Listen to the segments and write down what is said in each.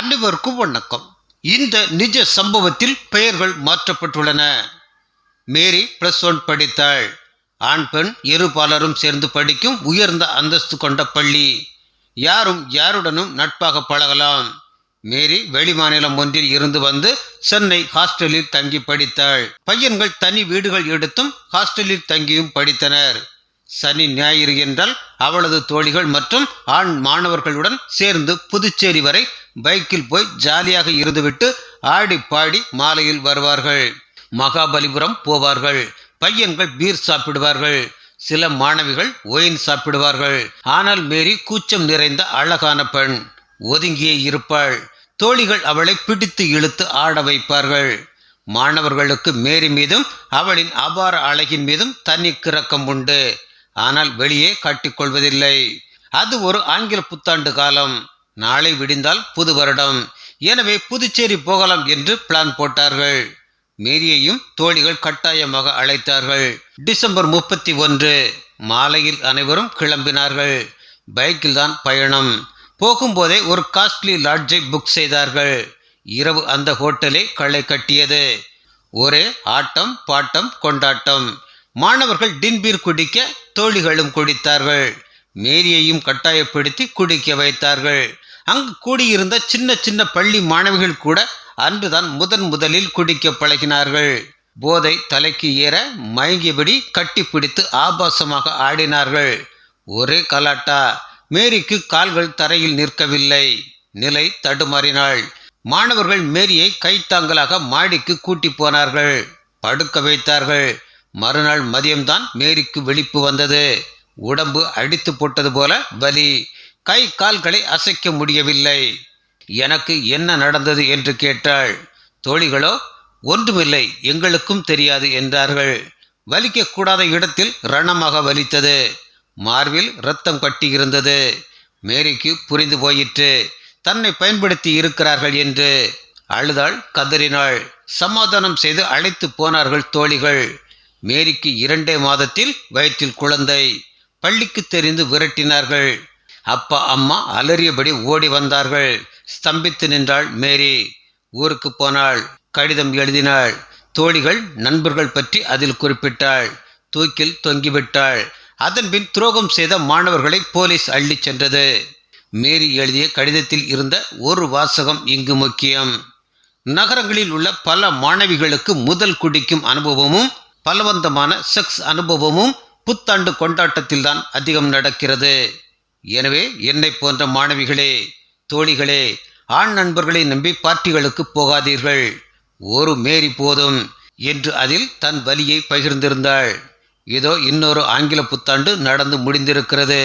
அனைவருக்கும் வணக்கம். இந்த நிஜ சம்பவத்தில் பெயர்கள் மாற்றப்பட்டுள்ளன. மேரி பிளஸ் ஒன் படித்தாள். ஆண் பெண் இரு பாலரும் சேர்ந்து படிக்கும் உயர்ந்த அந்தஸ்து கொண்ட பள்ளி. யாரும் யாருடனும் நட்பாக பழகலாம். மேரி வெளிமாநிலம் ஒன்றில் இருந்து வந்து சென்னை ஹாஸ்டலில் தங்கி படித்தாள். பையன்கள் தனி வீடுகள் எடுத்தும் ஹாஸ்டலில் தங்கியும் படித்தனர். சனி ஞாயிறு என்றால் அவளது தோழிகள் மற்றும் ஆண் மாணவர்களுடன் சேர்ந்து புதுச்சேரி வரை பைக்கில் போய் ஜாலியாக இருந்துவிட்டு ஆடி பாடி மாலையில் வருவார்கள். மகாபலிபுரம் போவார்கள். பையன்கள் பீர் சாப்பிடுவார்கள். சில மாணவிகள் ஒயின் சாப்பிடுவார்கள். ஆனால் மேரி கூச்சம் நிறைந்த அழகான பெண். ஒதுங்கியே இருப்பாள். தோழிகள் அவளை பிடித்து இழுத்து ஆட வைப்பார்கள். மாணவர்களுக்கு மேரி மீதும் அவளின் அபார அழகின் மீதும் தனி கிறக்கம் உண்டு. ஆனால் வெளியே காட்டிக்கொள்வதில்லை. அது ஒரு ஆங்கில புத்தாண்டு காலம். நாளை விடிந்தால் புது வருடம். எனவே புதுச்சேரி போகலாம் என்று பிளான் போட்டார்கள். மேரியையும் தோழிகள் கட்டாயமாக அழைத்தார்கள். டிசம்பர் முப்பத்தி ஒன்று. மாலையில் அனைவரும் கிளம்பினார்கள். பைக்கில் தான் பயணம். போகும்போதே ஒரு காஸ்ட்லி லாட்ஜை புக் செய்தார்கள். இரவு அந்த ஹோட்டலே களை கட்டியது. ஒரே ஆட்டம் பாட்டம் கொண்டாட்டம். மாணவர்கள் டின்பீர் குடிக்க தோழிகளும் குடித்தார்கள். மேரியையும் கட்டாயப்படுத்தி குடிக்க வைத்தார்கள். அங்கு கூடியிருந்த சின்ன சின்ன பள்ளி மாணவிகள் கூட அன்றுதான் முதன் முதலில் குடிக்க பழகினார்கள். போதை தலைக்கு ஏற மயங்கியபடி கட்டிப்பிடித்து ஆபாசமாக ஆடினார்கள். ஒரே கலாட்டா மேரிக்கு கால்கள் தரையில் நிற்கவில்லை. நிலை தடுமாறினாள். மாணவர்கள் மேரியை கைத்தாங்கலாக மாடிக்கு கூட்டி போனார்கள். படுக்க வைத்தார்கள். மறுநாள் மதியம்தான் மேரிக்கு வெளிப்பு வந்தது. உடம்பு அடித்து போட்டது போல வலி. கை கால்களை அசைக்க முடியவில்லை. எனக்கு என்ன நடந்தது என்று கேட்டாள். தோழிகளோ ஒன்றுமில்லை எங்களுக்கும் தெரியாது என்றார்கள். வலிக்கக்கூடாத இடத்தில் ரணமாக வலித்தது. மார்பில் ரத்தம் கட்டியிருந்தது மேரிக்கு புரிந்து போயிற்று. தன்னை பயன்படுத்தி இருக்கிறார்கள் என்று அழுதாள் கதறினாள். சமாதானம் செய்து அழைத்து போனார்கள் தோழிகள். மேரிக்கு இரண்டே மாதத்தில் வயிற்றில் குழந்தை. பள்ளிக்கு தெரிந்து விரட்டினார்கள். அப்பா அம்மா அலறியபடி ஓடி வந்தார்கள். ஸ்தம்பித்து நின்றாள் மேரி. ஊருக்கு போனாள். கடிதம் எழுதினாள். தோழிகள் நண்பர்கள் பற்றி அதில் குறிப்பிட்டாள். தூக்கில் தொங்கிவிட்டாள். அதன்பின் துரோகம் செய்த மாணவர்களை போலீஸ் அள்ளிச் சென்றது. மேரி எழுதிய கடிதத்தில் இருந்த ஒரு வாசகம் இங்கு முக்கியம். நகரங்களில் உள்ள பல மாணவிகளுக்கு முதல் குடிக்கும் அனுபவமும் பலவந்தமான செக்ஸ் அனுபவமும் புத்தாண்டு கொண்டாட்டத்தில்தான் அதிகம் நடக்கிறது. எனவே என்னை போன்ற மாணவிகளே தோழிகளே ஆண் நண்பர்களை நம்பி பார்ட்டிகளுக்கு போகாதீர்கள். ஒரு மேரி போதும் என்று அதில் தன் வலியை பகிர்ந்திருந்தாள். இதோ இன்னொரு ஆங்கில புத்தாண்டு நடந்து முடிந்திருக்கிறது.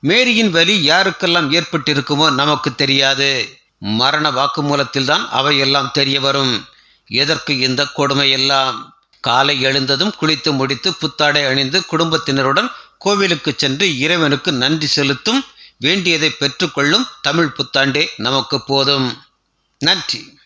மேரியின் வலி யாருக்கெல்லாம் ஏற்பட்டிருக்குமோ நமக்கு தெரியாது. மரண வாக்குமூலத்தில்தான் அவையெல்லாம் தெரிய வரும். எதற்கு இந்த கொடுமையெல்லாம்? காலை எழுந்ததும் குளித்து முடித்து புத்தாடை அணிந்து குடும்பத்தினருடன் கோவிலுக்கு சென்று இறைவனுக்கு நன்றி செலுத்தும் வேண்டியதை பெற்றுக்கொள்ளும் தமிழ் புத்தாண்டே நமக்கு போதும். நன்றி.